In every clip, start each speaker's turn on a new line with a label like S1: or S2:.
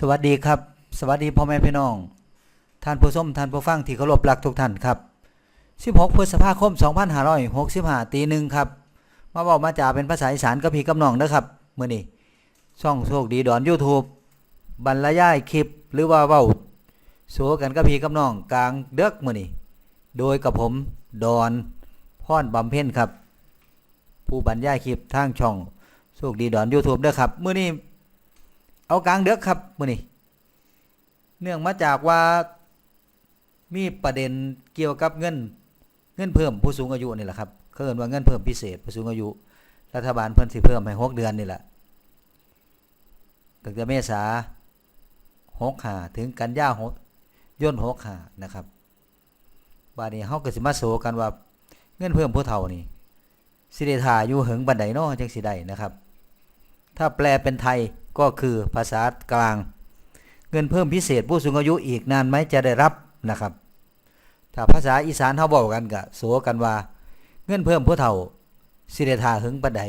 S1: สวัสดีครับ สวัสดีพ่อแม่พี่น้อง ท่านผู้ชมท่านผู้ฟังที่เคารพรักทุกท่านครับ 16พฤษภาคม 2565ตีหนึ่งครับ มาบอกมาจ่าเป็นภาษาอีสานกับพี่กับน้องนะครับเมื้อนี้ช่องโชคดีดอน YouTube บรรยายคลิปหรือว่าเว้าสวกันกับพี่กับน้องกลางเด็กมื้อนี้โดยกับผมดอนพรบำเพ็ญครับ ผู้บรรยายคลิปทางช่องโชคดีดอน YouTube เด้อครับเมื้อนี้ เอากลางเดือกครับมื้อนี้เนื่องมาจากว่ามีประเด็นเกี่ยวกับเงินเงินเพิ่มผู้สูงอายุนี่แหละครับเขาเอิ้นว่าเงินเพิ่มพิเศษผู้สูงอายุ รัฐบาลเพิ่นสิเพิ่มให้6เดือนนี่แหละตั้งแต่เมษา65ถึงกันยา6ย่น65นะครับบาดนี้เฮาก็สิมาโสกันว่าเงินเพิ่มผู้เฒ่านี่สิได้ท่าอยู่หึงบันไดเนาะจังสิได้นะครับ ถ้าแปลเป็นไทย ก็คือภาษากลาง เงินเพิ่มพิเศษผู้สูงอายุอีกนานไหมจะได้รับนะครับ ถ้าภาษาอีสานเขาบอกกันก็โสกันว่า เงินเพิ่มผู้เฒ่าสิเดทาหึงปันได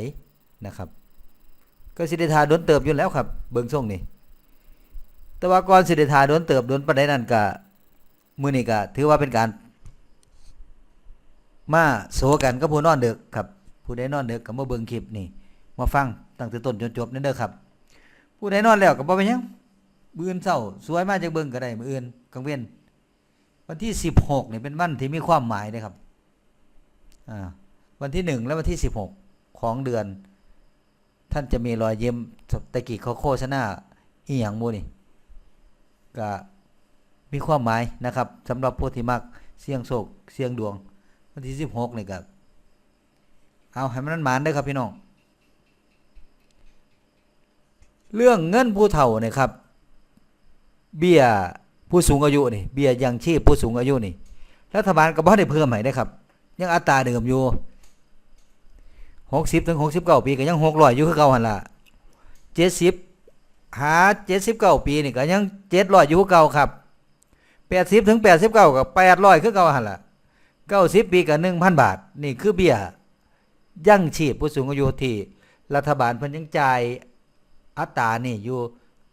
S1: นะครับ ก็สิเดทาโดนเติบอยู่แล้วครับ เบิงส่งนี่แต่ว่าก่อนสิเดทาโดนเติบโดนปันไดนั่นก็มื้อนี้ก็ถือว่าเป็นการ มาโสกันกับผู้นอนเดึกครับ ผู้ใดนอนเดึกก็มาเบิงคลิปนี่มาฟังตั้งแต่ต้นจนจบนั่นเด้อครับ ผู้ใดนอนแล้วก็บ่เป็นหยังมื้ออื่นเช้าสวยมาจากเบิ่งก็ได้มื้ออื่นกลางเว้นวันที่16นี่เป็นวันที่มีความหมายเด้ครับอ่าวันที่1และวันที่16ของเดือน ท่านจะมีรอยเยี่ยมตะกี้เขาโฆษณาอีหยังมู่นี่ก็มีความหมายนะครับสำหรับผู้ที่มักเสี่ยงโชคเสี่ยงดวง วันที่16นี่ก็เอาให้มันหมานเด้ครับพี่น้อง เรื่องเงินผู้เฒ่าเนี่ยครับ เบี้ยผู้สูงอายุนี่เบี้ยยังชีพผู้สูงอายุนี่รัฐบาลก็บ่ได้เพิ่มให้ได้ครับ ยังอัตราเดิมอยู่60ถึง69ปีก็ยัง600อยู่คือเก่าหั่นล่ะ70หา79ปีนี่ก็ยัง700อยู่คือเก่าครับ80ถึง89ก็800คือเก่าหั่นล่ะ90ปีก็1,000บาท นี่คือเบี้ยยังชีพผู้สูงอายุที่รัฐบาลเพิ่นยังจ่าย อัตรานี่อยู่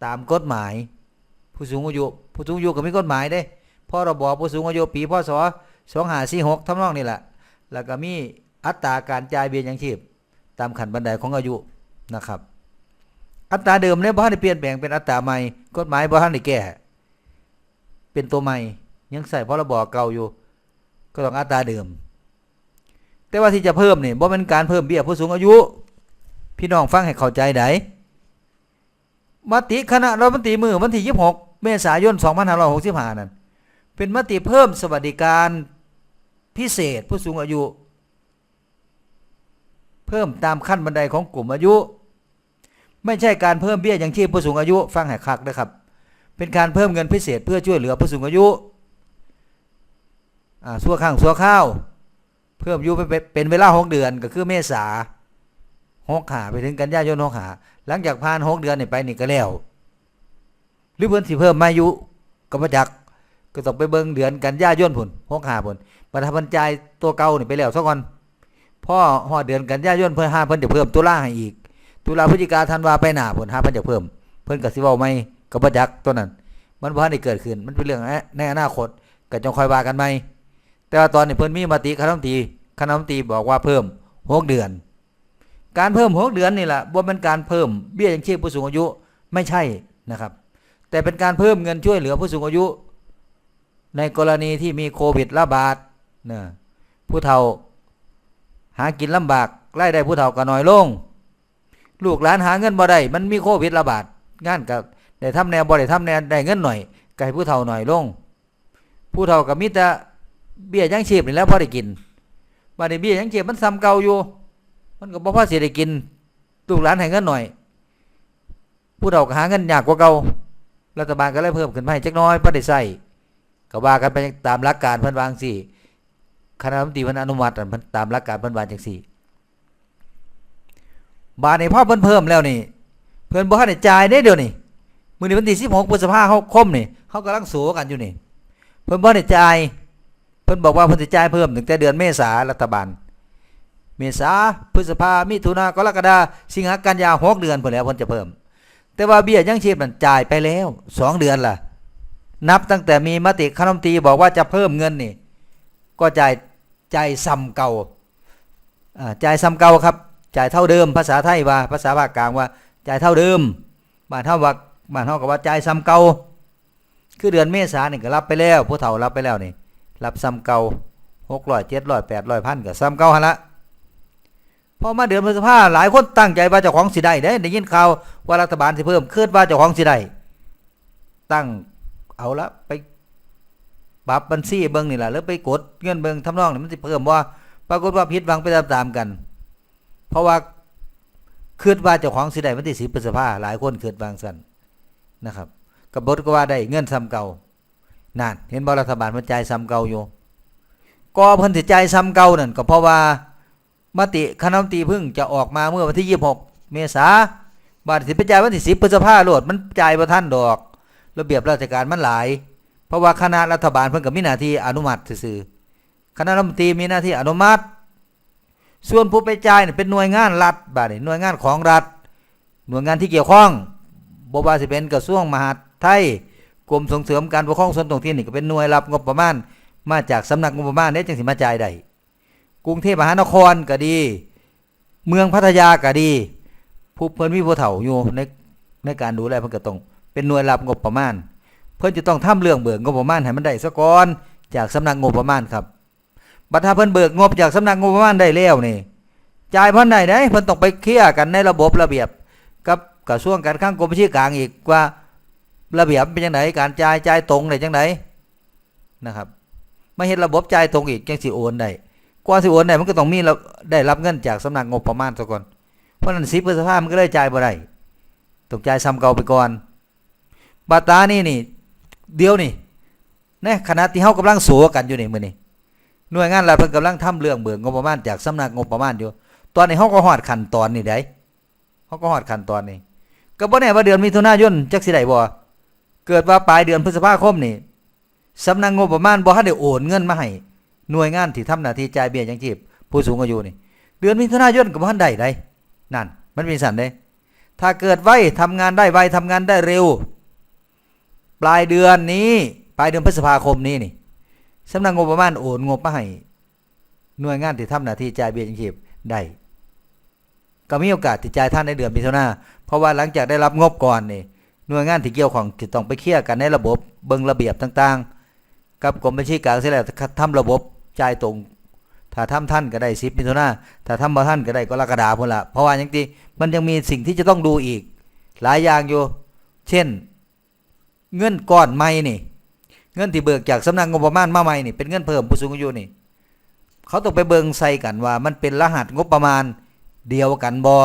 S1: ตามกฎหมาย ผู้สูงอายุผู้สูงอายุก็มีกฎหมายเด้พรบผู้สูงอายุปีพศ2546ทำนองนี่แหละแล้วก็มีอัตราการจ่ายเบี้ยยังชีพ ตามขั้นบันไดของอายุนะครับ อัตราเดิมเนี่ยบ่ทันได้เปลี่ยนแปลงเป็นอัตราใหม่กฎหมายบ่ทันได้แก้เป็นตัวใหม่ยังใส่พรบเก่าอยู่ ก็ต้องอัตราเดิม แต่ว่าที่จะเพิ่มนี่บ่เป็นการเพิ่มเบี้ยผู้สูงอายุ พี่น้องฟังให้เข้าใจได้ มติคณะรัฐมนตรีมือวันที่ 26 เมษายน 2565 นั้นเป็นมติเพิ่มสวัสดิการพิเศษผู้สูงอายุ เพิ่มตามขั้นบันไดของกลุ่มอายุ ไม่ใช่การเพิ่มเบี้ยยังชีพผู้สูงอายุ ฟังให้คักนะครับ เป็นการเพิ่มเงินพิเศษเพื่อช่วยเหลือผู้สูงอายุสัวข้างสัวข้าว เพิ่มอายุเป็นเวลา6เดือนก็คือเมษาหกหาไปถึงกันยายนหกหา หลังจากผ่านหกเดือนนี่ไปนี่ก็แล้ว หรือเพิ่นสิเพิ่มมายุก็บ่จักก็ต้องไปเบิ่งเดือนกันยาย่นพุ่นหกหาพุ่นประทับบรรจัยตัวเก่านี่ไปแล้วซะก่อนพ่อฮอดเดือนกันยาย่นเพิ่นหาเพิ่นจะเพิ่มตุลาให้อีก ตุลาพฤศจิกาธันวาไปหน้าพุ่นหาเพิ่นจะเพิ่ม เพิ่นก็สิเว้าใหม่ก็บ่จักตัวนั้น มันบ่ทันได้เกิดขึ้น มันเป็นเรื่องในอนาคตก็จงคอยว่ากันใหม่แต่ว่าตอนนี้เพิ่นมีมติคณะมนตรีคณะมนตรีบอกว่าเพิ่มหกเดือน การเพิ่มหกเดือนนี่แหละว่าเป็นการเพิ่มเบี้ยยังชีพผู้สูงอายุไม่ใช่นะครับ แต่เป็นการเพิ่มเงินช่วยเหลือผู้สูงอายุ ในกรณีที่มีโควิดระบาดนะผู้เฒ่าหากินลำบากรายได้ผู้เฒ่าก็น้อยลง ลูกหลานหาเงินบ่ได้มันมีโควิดระบาดงานกับได้ทำแนวบ่ได้ทำแนวได้เงินหน่อยก็ให้ผู้เฒ่าหน่อยลง ผู้เฒ่าก็มีแต่เบี้ยยังชีพนี่แล้วพอได้กินบัดนี้เบี้ยยังชีพมันซ้ำเก่าอยู่ มันก็บ่พอสิได้กินลูกหลานให้เงินหน่อย ผู้เฒ่าก็หาเงินยากกว่าเก่ารัฐบาลก็เลยเพิ่มขึ้นมาให้จักน้อยพอได้ใช้ก็ว่ากันไปตามหลักการเพิ่นวางซี่คณะรัฐมนตรีเพิ่นอนุมัติอันเพิ่นตามหลักการเพิ่นว่าจังซี่บาทนี้พอเพิ่นเพิ่มแล้วนี่ เพิ่นบ่ทันได้จ่ายเด้เดี๋ยวนี้มื้อนี้วันที่16พฤษภาคมนี่เขากำลังโสกันอยู่นี่ เพิ่นบ่ได้จ่ายเพิ่นบอกว่าเพิ่นสิจ่ายเพิ่มตั้งแต่เดือนเมษารัฐบาล เมษาพฤษภามิถุนากรกฎาสิงหากันยาหกเดือนเพิ่นแล้วเพิ่นจะเพิ่ม แต่ว่าเบี้ยยังชีพมันจ่ายไปแล้วสองเดือนล่ะ นับตั้งแต่มีมติคณะมนตรีบอกว่าจะเพิ่มเงินนี่ ก็จ่ายจ่ายซ้ำเก่าจ่ายซ้ำเก่าครับ จ่ายเท่าเดิม ภาษาไทยว่า ภาษาภาคกลางว่า จ่ายเท่าเดิมบ้านเท่าว่าบ้านเท่ากับว่าจ่ายซ้ำเก่าคือเดือนเมษานี่ก็รับไปแล้วผู้เฒ่ารับไปแล้วนี่ รับซ้ำเก่าหกร้อยเจ็ดร้อยแปดร้อยพันก็ซ้ำเก่าหันละ พอมาเดือนพฤษภาหลายคนตั้งใจว่าเจ้าของสิได้เด้ได้ยินข่าวว่ารัฐบาลสิเพิ่มคิดว่าเจ้าของสิได้ตั้งเอาละไปปรับบัญชีเบิ่งนี่แหละแล้วไปกดเงินเบิ่งทำนองนี่มันสิเพิ่มว่าปรากฏว่าผิดหวังไปตามๆกัน เพราะว่าคิดว่าเจ้าของสิได้วันที่10พฤษภาหลายคนคิดวางซั่นนะครับกบฏก็ว่าได้เงินซ้ำเก่านั่นเห็นบ่รัฐบาลมันจ่ายซ้ำเก่าอยู่ก็เพิ่นสิจ่ายซ้ำเก่านั่นก็เพราะว่า มติคณะรัฐมนตรีพิ่งจะออกมาเมื่อวันที่ 26 เมษาบาทสิไปจ่ายวันที่ 10พฤษภาโหลดมันจ่ายบ่ทันดอก ระเบียบราชการมันหลาย เพราะว่าคณะรัฐบาลเพิ่นก็มีหน้าที่อนุมัติซื่อคณะรัฐมนตรีมีหน้าที่อนุมัติ ส่วนผู้ไปจ่ายเนี่ยเป็นหน่วยงานรัฐบาดนี้หน่วยงานของรัฐ หน่วยงานที่เกี่ยวข้องบ่ว่าสิเป็นกระทรวงมหาดไทยกรมส่งเสริมการปกครองส่วนท้องถิ่นนี่ก็เป็นหน่วยรับงบประมาณมาจากสำนักงบประมาณเนี่ยจึงสิมาจ่ายได้ กรุงเทพมหานครก็ดี เมืองพัทยาก็ดี ผู้เพิ่นมีผู้เฒ่าอยู่ในในการดูแลเพิ่นก็ต้องเป็นหน่วยรับงบประมาณ เพิ่นจะต้องทำเรื่องเบิกงบประมาณให้มันได้ซะก่อนจากสำนักงบประมาณครับบัดถ้าเพิ่นเบิกงบจากสำนักงบประมาณได้แล้วนี่จ่ายเพิ่นได้เด้เพิ่นต้องไปเคลียร์กันในระบบระเบียบ กับกระทรวงการคลังกรมบัญชีกลางอีกว่าระเบียบเป็นจังไดการจ่ายจ่ายตรงได้จังไดนะครับมาเฮ็ดระบบจ่ายตรงอีกจังสิโอนได้ กว่าสิโอนได้มันก็ต้องมีระได้รับเงินจากสำนักงบประมาณซะก่อนเพราะนั้น10พฤษภามันก็เลยจ่ายบ่ได้ต้องจ่ายซ้ำเก่าไปก่อนบาตานี่นี่เดียวนี่ในขณะที่เฮากำลังสู้กันอยู่นี่มื้อนี้หน่วยงานรัฐเพิ่นกำลังทำเรื่องเบิกงบประมาณจากสำนักงบประมาณอยู่ ตอนนี้เฮาก็ฮอดขั้นตอนนี่ได้เฮาก็ฮอดขั้นตอนนี้ก็บ่แน่ว่าเดือนมิถุนายนจักสิได้บ่เกิดว่าปลายเดือนพฤษภาคมนี่สำนักงบประมาณบ่ทันได้โอนเงินมาให้ หน่วยงานที่ทำหน้าที่จ่ายเบี้ยยังชีพผู้สูงอายุนี่ เดือนมิถุนายนก็บ่ทันได้ได้นั่น มันเป็นสันเด้ถ้าเกิดไวทำงานได้ไวทำงานได้เร็ว ปลายเดือนนี้ปลายเดือนพฤษภาคมนี้นี่สำนักงบประมาณโอนงบมาให้หน่วยงานที่ทำหน้าที่จ่ายเบี้ยยังชีพได้ก็มีโอกาสที่จ่ายท่านในเดือนมิถุนาเพราะว่าหลังจากได้รับงบก่อนนี่หน่วยงานที่เกี่ยวของจะต้องไปเคลียร์กันในระบบเบิงระเบียบต่าง ๆ กับกรมบัญชีกลางเสร็จแล้วทำระบบ จ่ายตรง ถ้าทำท่านก็ได้10มิถุนาถ้าทำบ่ท่านก็ได้กรกฎาพุ่นละเพราะว่าอย่างที่มันยังมีสิ่งที่จะต้องดูอีก หลายอย่างอยู่ เช่น เงินก้อนใหม่นี่ เงินที่เบิกจากสำนักงบประมาณมาใหม่นี่เป็นเงินเพิ่มผู้สูงอายุนี่เขาต้องไปเบิงใส่กันว่า มันเป็นรหัสงบประมาณเดียวกันบอ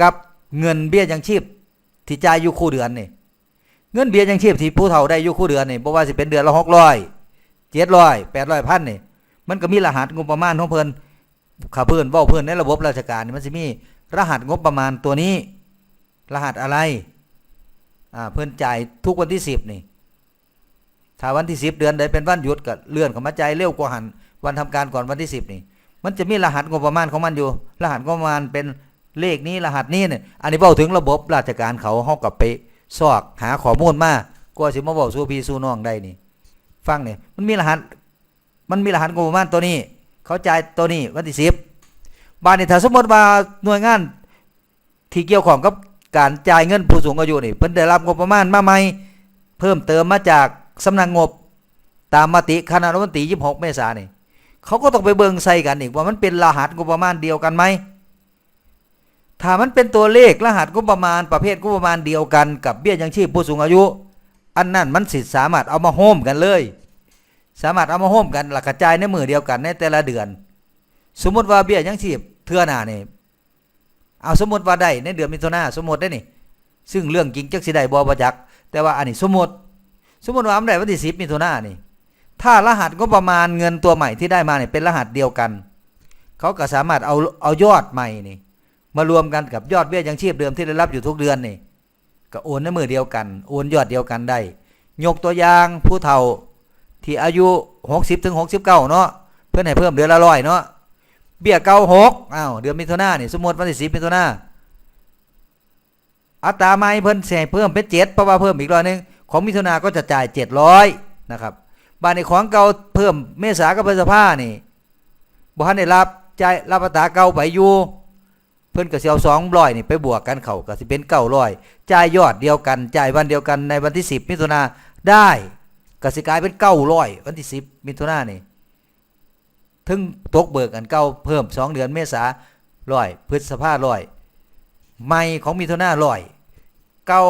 S1: กับเงินเบี้ยยังชีพที่จ่ายอยู่คู่เดือนนี่เงินเบี้ยยังชีพที่ผู้เฒ่าได้อยู่คู่เดือนนี่บ่ว่าสิเป็นเดือนละหกร้อยเจ็ดร้อยแปดร้อยพันนี่ มันก็มีรหัสงบประมาณของเพิ่นข้าเพิ่นว้าเพิ่นในระบบราชการนี่มันสิมี รหัสงบประมาณตัวนี้ รหัสอะไรอ่าเพิ่นจ่ายทุกวันที่สิบนี่ถ้าวันที่สิบเดือนใดเป็นวันหยุดก็เลื่อนเข้ามาจ่ายเร็วกว่าหันวันทำการก่อนวันที่สิบนี่ มันจะมีรหัสงบประมาณของมันอยู่ รหัสงบประมาณเป็นเลขนี้รหัสนี้เนี่ยอันนี้เว้าถึงระบบราชการเขาเฮากับไปซอกหาข้อมูลมากว่าสิมาเว้าสู่พี่สู่น้องได้นี่ ฟังนี่มันมีรหัส มันมีรหัสงบประมาณตัวนี้ เขาจ่ายตัวนี้วันที่สิบบาทนี่ถ้าสมมติว่าหน่วยงานที่เกี่ยวข้องกับการจ่ายเงินผู้สูงอายุนี่เพิ่นได้รับงบประมาณมาใหม่เพิ่มเติมมาจากสำนักงบตามมติคณะรัฐมนตรี26 เมษายนนี่เขาก็ต้องไปเบิ่งใส่กันอีกว่ามันเป็นรหัสงบประมาณเดียวกันไหมถ้ามันเป็นตัวเลขรหัสงบประมาณประเภทงบประมาณเดียวกันกับเบี้ยยังชีพผู้สูงอายุ อันนั้นมันสิทธิสามารถเอามาโฮมกันเลย สามารถเอามาโฮมกันหลักกระจายในมือเดียวกันในแต่ละเดือน สมมติว่าเบี้ยยังชีพเทื่อหน้านี่เอาสมมติว่าได้ในเดือนมิถุนาสมมติได้นี่ ซึ่งเรื่องจริงจักสิได้บ่ประจักษ์แต่ว่าอันนี้สมมติ สมมติว่าอันได้วันที่10มิถุนายนนี่ ถ้ารหัสงบประมาณเงินตัวใหม่ที่ได้มาเนี่ยเป็นรหัสเดียวกัน เขาก็สามารถเอาเอายอดใหม่นี่ มารวมกันกับยอดเบี้ยยังชีพเดิมที่ได้รับอยู่ทุกเดือนนี่ก็โอนในมือเดียวกัน โอนยอดเดียวกันได้ ยกตัวอย่างผู้เฒ่า ที่อายุ 60ถึง69 เนาะเพื่อนให้เพิ่มเดือนละร้อยเนาะเบี้ยเก่าหกอ้าวเดือนมิถุนายนนี่สมมติวันที่10มิถุนาอัตราใหม่เพิ่นแสิให้เพิ่มเป็น7เพราะว่าเพิ่มอีกร้อยหนึงของมิถุนาก็จะจ่าย700นะครับบ้านี้ของเก่าเพิ่มเมษากับพฤษภานี่บ่ทันได้รับจ่ายรับอัตราเก่าไปอยู่เพิ่นก็สิเอา200นี่ไปบวกกันเขาก็สิเป็น900จ่ายยอดเดียวกันจ่ายวันเดียวกันในวันที่10มิถุนาได้ ก็สิกลายเป็น900วันที่10มิถุนานี่ถึงตกเบิกกันเก่าเพิ่ม2เดือนเมษาร้อยพฤษภาร้อยใหม่ของมิถุนาร้อยเก้า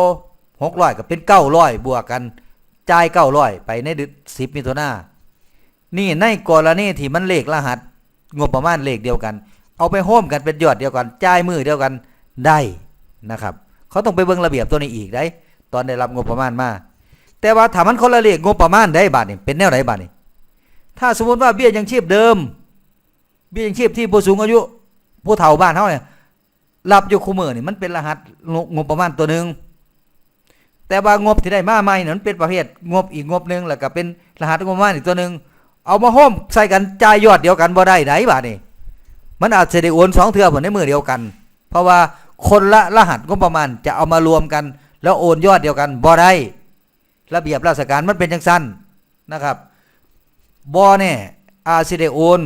S1: 600ก็เป็น900บวกกันจ่ายเก้าร้อยไปในเดือนสิบมิถุนานี่ในกรณีที่มันเลขรหัส งบประมาณเลขเดียวกัน เอาไปโฮมกันเป็นยอดเดียวกันจ่ายมือเดียวกันได้นะครับ เขาต้องไปเบิ่งระเบียบตัวนี้อีกได้ ตอนได้รับงบประมาณมา แต่ว่าถ้ามันคนละเลขงบประมาณได้บาทนี่เป็นแนวไหนบาทนี่ถ้าสมมติว่าเบี้ยยังชีพเดิม เบี้ยยังชีพที่ผู้สูงอายุผู้เฒ่าบ้านเฮาเนี่ยรับอยู่คู่มือนี่มันเป็นรหัสงบประมาณตัวหนึ่งแต่ว่างบที่ได้มาใหม่นั้นเป็นประเภทงบอีกงบหนึ่งแล้วก็เป็นรหัสงบประมาณอีกตัวหนึ่งเอามาโฮมใส่กันจ่ายยอดเดียวกันบ่ได้ไหนบาดนี่มันอาจจะได้โอนสองเทื่อผลในมือเดียวกัน เพราะว่าคนละรหัสงบประมาณจะเอามารวมกัน แล้วโอนยอดเดียวกันบ่ได้ ระเบียบราชการมันเป็นจังสั้นนะครับบ่เนี่ยอาจสิได้โอน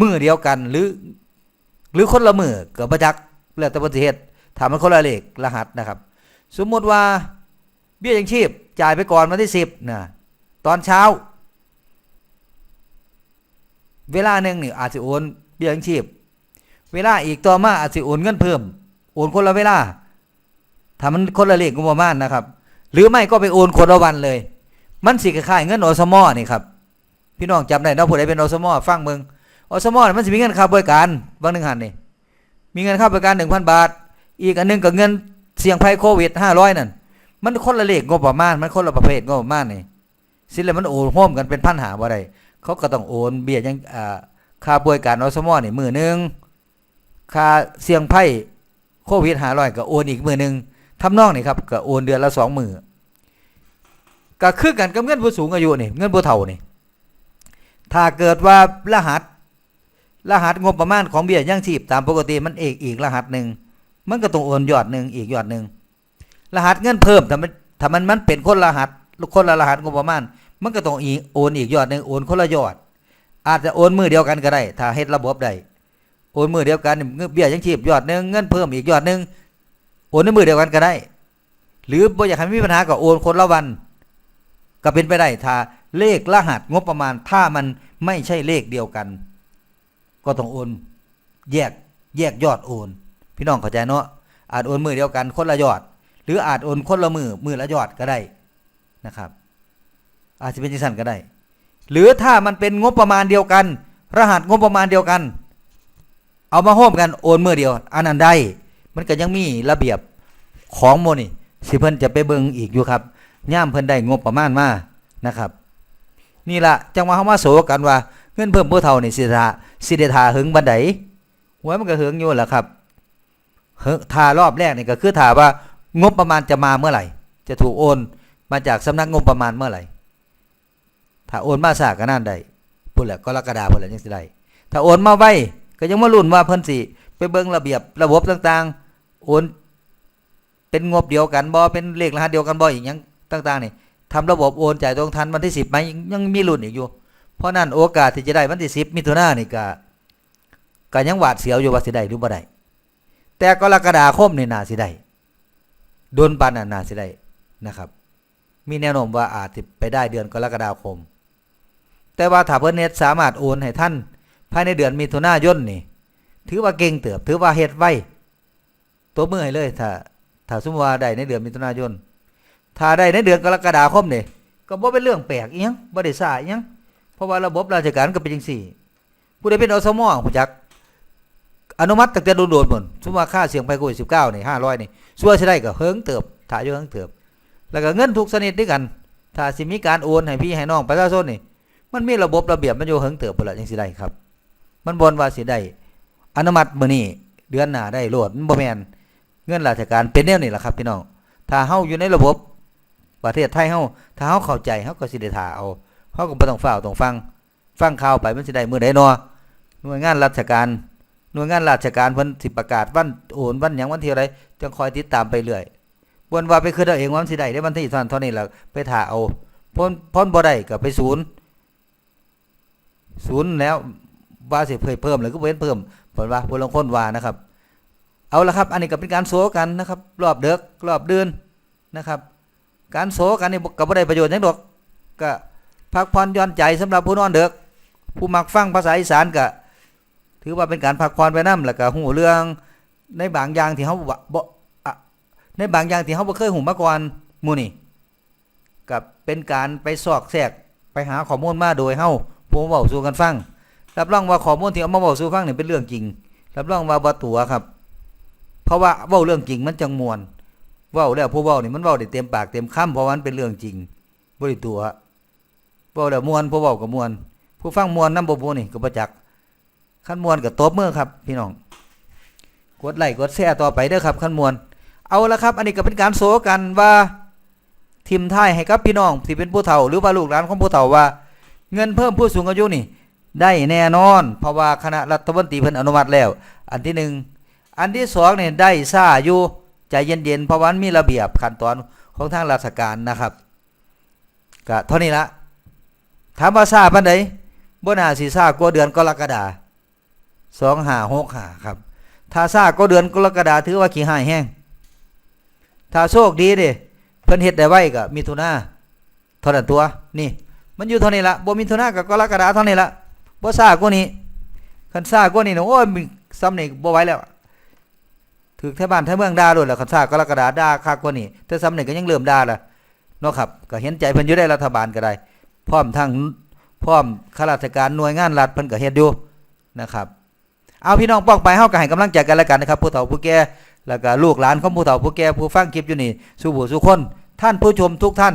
S1: มือเดียวกันหรือ หรือคนละมือเกิดประจักษ์แล้วแต่ประเทศถามมันคนละเลขรหัสนะครับ สมมติว่าเบี้ยยังชีพจ่ายไปก่อนวันที่สิบนะตอนเช้า เวลาหนึ่งนี่อาจจะโอนเบี้ยยังชีพ เวลาอีกต่อมาอาจจะโอนเงินเพิ่ม โอนคนละเวลาถ้ามันคนละเลขก็ประมาณนะครับ หรือไม่ก็ไปโอนคนละวันเลย มันสิคล้ายเงินอสมอนี่ครับพี่น้องจำได้เนาะผู้ใดเป็นอสมอฟังเมืองอสมอมันสิมีเงินค่าบริการบางหนึ่งหันนี่มีเงินค่าบริการหนึ่งพันบาท อีกอันหนึงก็เงินเสี่ยงภัยโควิดห้าร้อยนั่นมันคนละเลขงบประมาณมันคนละประเภทงบประมาณนี่สิแล้วมันโอนร่วมกันเป็นพันหาบ่ได้เขาก็ต้องโอนเบี้ยยังอ่าค่าบริการอสมอนี่มือหนึ่งค่าเสี่ยงภัยโควิดห้าร้อยก็โอนอีกมือหนึ่ง ทำนองนี่ครับก็โอนเดือนละสองมือก็คือกันกับเงินผู้สูงอายุนี่เงินผู้เฒ่านี่ถ้าเกิดว่ารหัส รหัสงบประมาณของเบี้ยยังชีพตามปกติมันเอกอีกรหัสหนึ่งมันก็ต้องโอนยอดหนึ่งอีกยอดหนึ่งรหัสเงินเพิ่มถ้ามันถ้ามันมันเป็นคนรหัสคนละรหัสงบประมาณมันก็ต้องอีโอนอีกยอดหนึ่งโอนคนละยอด อาจจะโอนมือเดียวกันก็ได้ ถ้าเฮ็ดระบบได้โอนมือเดียวกันเบี้ยยังชีพยอดหนึ่งเงินเพิ่มอีกยอดหนึ่ง โอนในมือเดียวกันก็ได้ หรือบ่อยากให้มีปัญหาก็โอนคนละวัน ก็เป็นไปได้ถ้าเลขรหัสงบประมาณถ้ามันไม่ใช่เลขเดียวกัน ก็ต้องโอน แยกแยกยอดโอน พี่น้องเข้าใจเนาะอาจโอนมือเดียวกันคนละยอด หรืออาจโอนคนละมือมือละยอดก็ได้นะครับ อาจจะเป็นจังซั่นก็ได้ หรือถ้ามันเป็นงบประมาณเดียวกัน รหัสงบประมาณเดียวกัน เอามาโฮมกันโอนมือเดียวอันนั้นได้ มันก็ยังมีระเบียบของโมนี่สิเพิ่นจะไปเบิ่งอีกอยู่ครับย่ามเพิ่นได้งบประมาณมานะครับ นี่ละจังหวะเฮามาโสกันว่าเงินเพิ่มผู้เฒ่านี่สิทาสิได้ทาหึงบันไดหวยมันก็หึงอยู่แหละครับเฮ้อทารอบแรกนี่ก็คือถาว่างบประมาณจะมาเมื่อไหร่ จะถูกโอนมาจากสำนักงบประมาณเมื่อไหร่ ถ้าโอนมาสากก็นั่นได้พุ่นแหละก็รกฎาพุ่นแหละยังสิได้ถ้าโอนมาไวก็ยังมาลุ้นว่าเพิ่นสิ ไปเบิ่งระเบียบระบบต่างๆ โอนเป็นงบเดียวกันบ่เป็นเลขรหัสเดียวกันบ่อีกยังต่างๆนี่ทำระบบโอนจ่ายตรงทันวันที่10ไหมยังมีลุ้นอีกอยู่ เพราะนั้นโอกาสที่จะได้วันที่10มิถุนายนนี่ก็ก็ยังหวาดเสียวอยู่ว่าสิได้หรือบ่ได้แต่กรกฎาคมนี่นาสิได้โดนปันน่ะนาสิได้นะครับ มีแนวโน้มว่าอาจจะไปได้เดือนกรกฎาคม แต่ว่าถ้าเพิ่นเฮ็ดสามารถโอนให้ท่าน ภายในเดือนมิถุนายนนี่ ถือว่าเก่งเติบ ถือว่าเฮ็ดไวตัวมือให้เลย ถ้า ถ้าสมมติว่าได้ในเดือนมิถุนายน ถ้าได้ในเดือนกรกฎาคมเนี่ยก็บ่เป็นเรื่องแปลกอีหยังบ่ได้ซ่าอีหยังเพราะว่าระบบราชการก็เป็นจังซี่ผู้ใดเป็นอสมผู้จักอนุมัติตั้งแต่โดนๆหมดสมมติว่าค่าเสี่ยงภัยโควิด19นี่500นี่ส่วนสิได้ก็เฮิงเติบถ่ายอยู่เฮิงเติบ แล้วก็เงินทุกชนิดด้วยกัน ถ้าสิมีการโอนให้พี่ให้น้องประชาชนนี่มันมีระบบระเบียบมันอยู่เฮิงเติบพุ่นล่ะจังสิได้ครับ มันบ่นว่าสิได้ อนุมัติมื้อนี้เดือนหน้าได้โลดมันบ่แม่นเงินราชการเป็นแนวนี้ล่ะครับพี่น้องถ้าเฮาอยู่ในระบบประเทศไทยเฮาถ้าเฮาเข้าใจเฮาก็สิได้ท่าเอาเฮาก็บ่ต้องฟ้าวต้องฟัง ฟังข่าวไปมันสิได้มื้อใดเนาะหน่วยงานราชการหน่วยงานราชการเพิ่นสิประกาศวันโอนวันหยังวันที่อะไรจังคอยติดตามไปเรื่อยบ่นว่าไปคือเอาเองว่ามันสิได้ได้วันที่เท่านั้นเท่านี้แล้วไปถ่าเอาพ้นพ้นบ่ได้ก็ไปศูนย์ศูนย์แล้วว่าสิเพิ่มเพิ่มหรือก็เว้นเพิ่ม เพิ่นว่าผู้ลงคนว่านะครับ เอาละครับ อันนี้ก็เป็นการโซกันนะครับ รอบเด็กรอบเดือนนะครับ การโซกันนี่ก็บ่ได้ประโยชน์ยังดอกก็พักผ่อนย่อนใจสำหรับผู้นอนเด็กผู้มักฟังภาษาอีสานก็ถือว่าเป็นการพักผ่อนไปนํแล้วก็หูเรื่องในบางอย่างที่เฮาบ่บ่อะในบางอย่างที่เฮาบ่เคยหูมาก่อนมูนี่ก็เป็นการไปซอกแทรกไปหาข้อมูลมาโดยเฮาผู้เว้าสู่กันฟัง รับรองว่าข้อมูลที่เอามาเว้าสู่ฟังเนี่ยเป็นเรื่องจริง รับรองว่าบ่ตัวครับ เพราะว่าเว้าเรื่องจริงมันจังมวนเว้าแล้วผู้เว้านี่มันเว้าได้เต็มปากเต็มคำเพราะว่ามันเป็นเรื่องจริงบ่ได้ตัวเว้าแล้วมวนผู้เว้าก็มวน ผู้ฟังมวนน้ำบ่บ่นี่ก็บ่จักขั้นมวนก็ตบมือครับ พี่น้องกดไลค์กดแชร์ต่อไปเด้อครับขั้นมวนเอาละครับ อันนี้ก็เป็นการโซกันว่าทีมท้ายให้กับพี่น้องที่เป็นผู้เฒ่าหรือว่าลูกหลานของผู้เฒ่าว่า เงินเพิ่มผู้สูงอายุนี่ ได้แน่นอน เพราะว่าคณะรัฐมนตรีเพิ่นอนุมัติแล้ว อันที่หนึ่งอันที่สองเนี่ยได้ซ่าอยู่ใจเย็นๆเพราะวันมีระเบียบขั้นตอนของทางราชการนะครับก็เท่านี้ละถามว่าซ่าปานใดบ่น่าสิซ่ากว่าเดือนกรกฎาสองห้าหกห้าครับ ถ้าซ่าก็เดือนกรกฎาถือว่าขี้หายแห้งถ้าโชคดีเด้เพิ่นเฮ็ดได้ไว้ก็มิถุนาเท่านั้นตัว นี่ มันอยู่เท่านี้ละบ่มิถุนากับกรกฎาเท่านี้ละ บ่ซ่ากว่านี้คันซ่ากว่านี้นะโอ้ยซ้ำนี่บ่ไหวแล้วถึกแถวบ้านแถวเมืองด่าโดดแล้วคันซ่ากรกฎาด่าคักกว่านี้แต่ซ้ำนี่ก็ยังเริ่มด่าละเนาะครับ ก็เห็นใจเพิ่นอยู่ได้รัฐบาลก็ได้ พร้อมทั้งพร้อมข้าราชการหน่วยงานรัฐเพิ่นก็เฮ็ดอยู่นะครับ เอาพี่น้องป้องไปเฮาก็ให้กำลังใจกันแล้วกันนะครับผู้เฒ่าผู้แก่แล้วก็ลูกหลานของผู้เฒ่าผู้แก่ผู้ฟังคลิปอยู่นี่สู่ผู้สู่คน ท่านผู้ชมทุกท่าน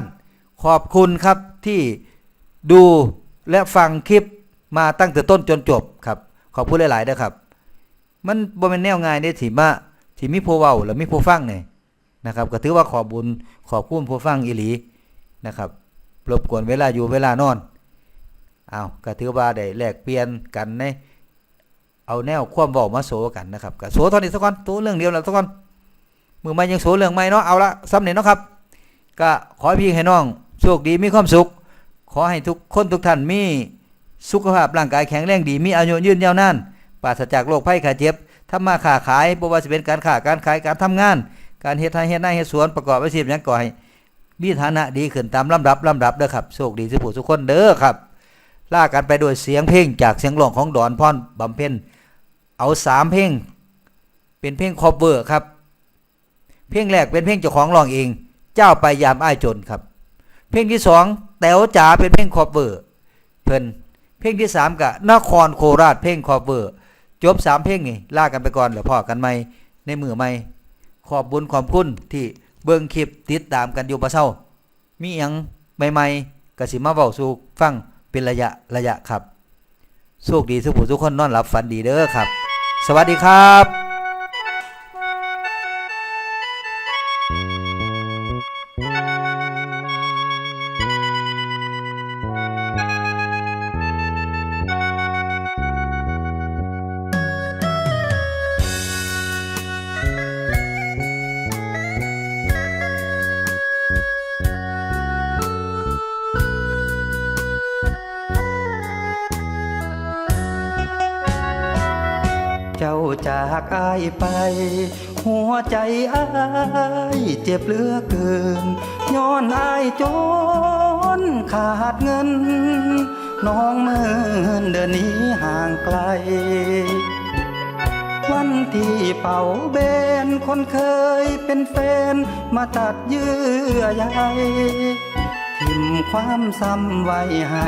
S1: ขอบคุณครับที่ดูและฟังคลิป มาตั้งแต่ต้นจนจบครับ ขอบคุณหลายๆเด้อครับ มันบ่แม่นแนวง่ายเด้ที่มาที่มีผู้เว้าและมีผู้ฟังเนี่ยนะครับก็ถือว่าขอบุญขอบคุณผู้ฟังอีหลีนะครับรบกวนเวลาอยู่เวลานอนเอาก็ถือว่าได้แลกเปลี่ยนกันในเอาแนวความเว้ามาโสกันนะครับก็โสเท่านี้สักก่อนตัวเรื่องเดียวแล้วสักก่อนมือมายังโสเรื่องใหม่เนาะเอาละซ้ำเนี่ยเนาะครับ ก็ขอให้พี่ให้น้องโชคดีมีความสุข ขอให้ทุกคนทุกท่านมี สุขภาพร่างกายแข็งแรงดีมีอายุยืนยาวนานปราศจากโรคภัยไข้เจ็บทำมาค้าขายบ่ว่าจะเป็นการค้าการขายการทำงาน การเฮ็ดไร่เฮ็ดนาเฮ็ดสวนประกอบอาชีพหยังก็ให้มีฐานะดีขึ้นตามลำดับลำดับเด้อครับโชคดีสุขสุขคนเด้อครับล่ากันไปโดวยเสียงเพลงจากเสียงร้องของดอนพรบำเพ็ญเอาสามเพลงเป็นเพลงคอเวอร์ครับ เพลงแรกเป็นเพลงเจ้าของร้องเอง เจ้าไปยามอ้ายจนครับ เพลงที่สองแต๋วจ๋าเป็นเพลงคอเวอร์ เพิ่น เพลงที่สามกะนครโคราชเพลงคอเวอร์ จบสามเพลงนี่ล่ากันไปก่อนแล้วพอกันใหม่ในมือใหม่ขอบบุญขอบคุณที่เบิ่งคลิปติดตามกันอยู่บ่เศร้า มีอยังใหม่ๆกสิมาเว้าสู่ฟังเป็นระยะระยะครับโชคดีทุกผู้ทุกคนนอนหลับฝันดีเด้อครับ สวัสดีครับ จ้าจากอายไป หัวใจอายเจ็บเหลือเกิน ย้อนอายจนขาดเงิน น้องเมินเดินหนี้ห่างไกล วันที่เป่าเบนคนเคยเป็นแฟน มาตัดเยื่อใยทิมความซ้ำไว้ให้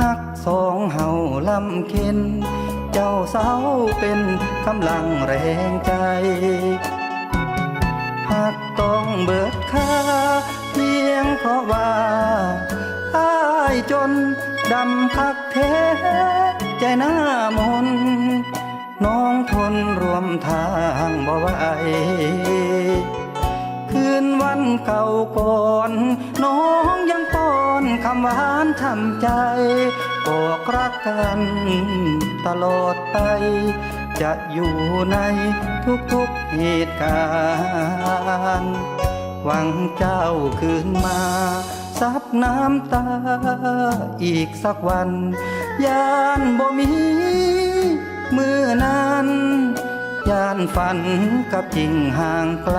S1: หักสองเฮาลำเค็น
S2: เจ้าสาวเป็นกำลังแรงใจหากต้องเบิดค่าเพียงเพราะว่าอายจนดำคักเทใจหน้ามนน้องทนรวมทางบ่ไหว นวันเก่าก่อน น้องยังป้อนคำหวานทำใจบอกรักกันตลอดไป จะอยู่ในทุกๆเหตุการณ์ หวังเจ้าคืนมาซับน้ำตาอีกสักวันยานบ่มีมือนั้นยานฝันกับจริงห่างไกล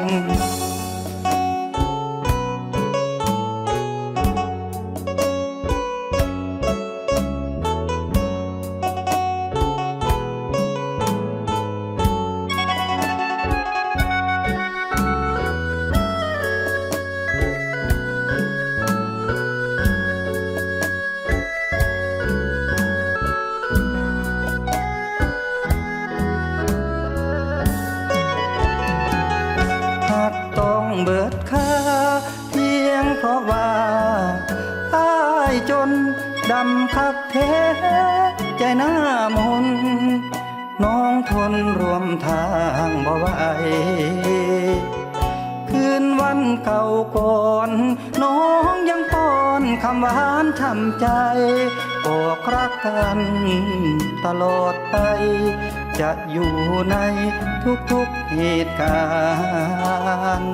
S2: เบิดค่าเพียงเพราะว่าอายจนดำคักเทใจหน้ามนน้องทนรวมทางบ่ไหวคืนวันเก่าก่อน น้องยังป้อนคำหวานทำใจบอกรักกันตลอดไป จะอยู่ในทุกๆเหตุการณ์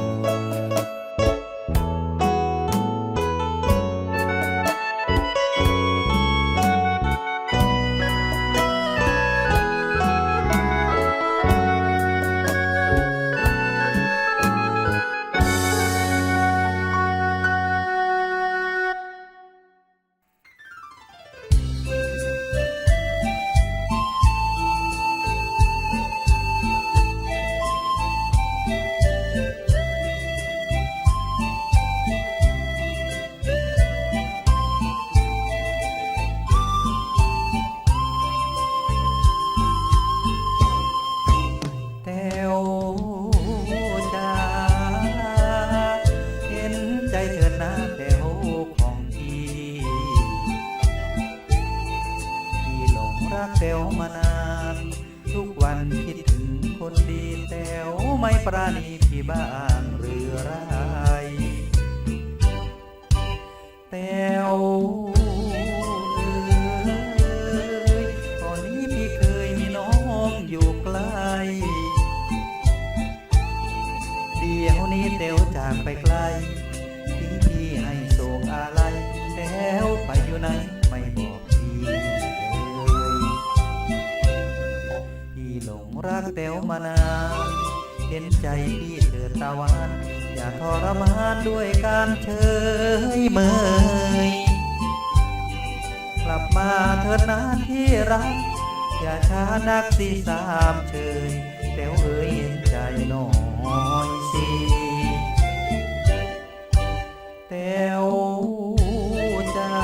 S2: ลับมาเถิดนะที่รัก อย่าช้านักสิสามเชยแต้วเอ๋ยเห็นใจหน่อยสิแต้วจ้า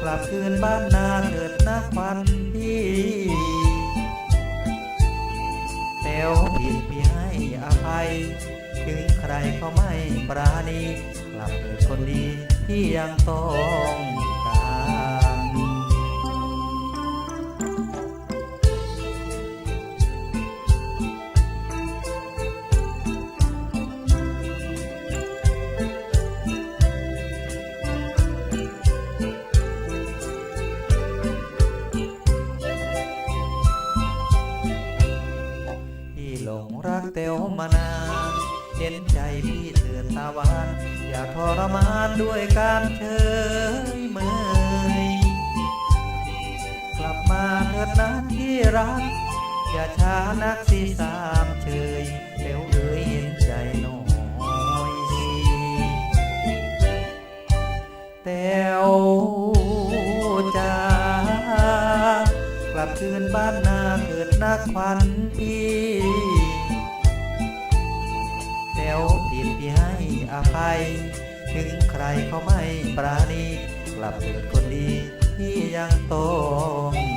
S2: กลับคืนบ้านนาเถิดนะควันพี่แต้วผิดพี่ให้อภัย ถึงใครเขาไม่ปราณีกลับเถิดคนดีที่ยังต้อง งรัก
S3: เต๋ว
S2: มานานเห็นใจพี่เถิดตาหวานอย่าทรมานด้วยการเฉยเมยกลับมาเถิดนะที่รัก อย่าช้านักสิสามเชยเร็วเอ้ยเห็นใจหน่อยสิแต้วจ้ากลับคืนบ้านนาเถิดนักควันพี่ วผิดพี่ให้อภัย ถึงใครเขาไม่ปราณี กลับเถิดคนดีที่ยังต้อง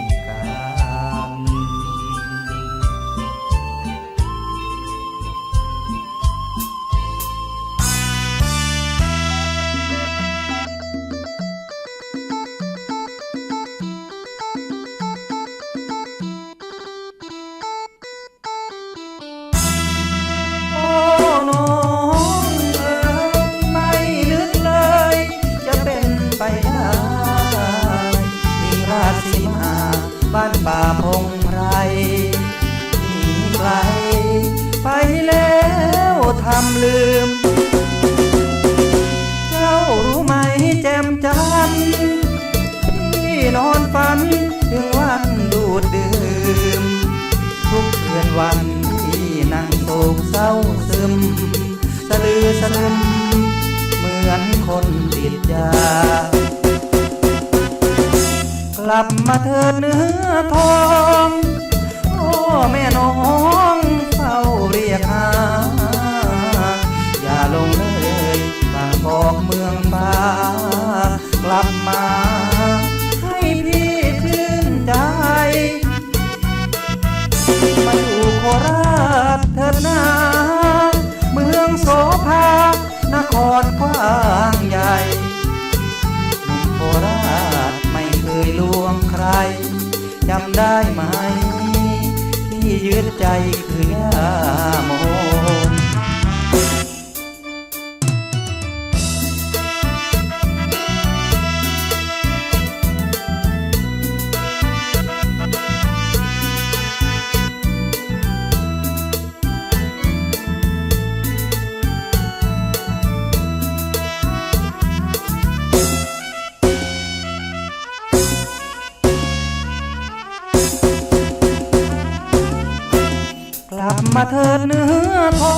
S2: มาเถิดเนื้อทอ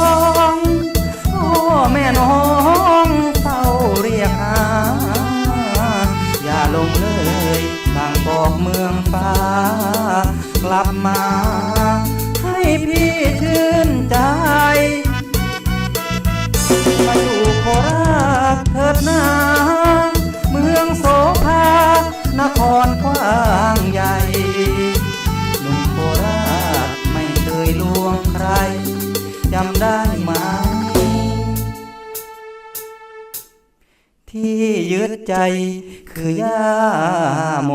S2: งโอ้แม่น้องเฝ้าเรียกหา อย่าลงเลยบางกอกเมืองฟ้า กลับมา ให้พี่ชื่นใจ มาอยู่โคราชเถิดนา ยึดใจ คือยาโม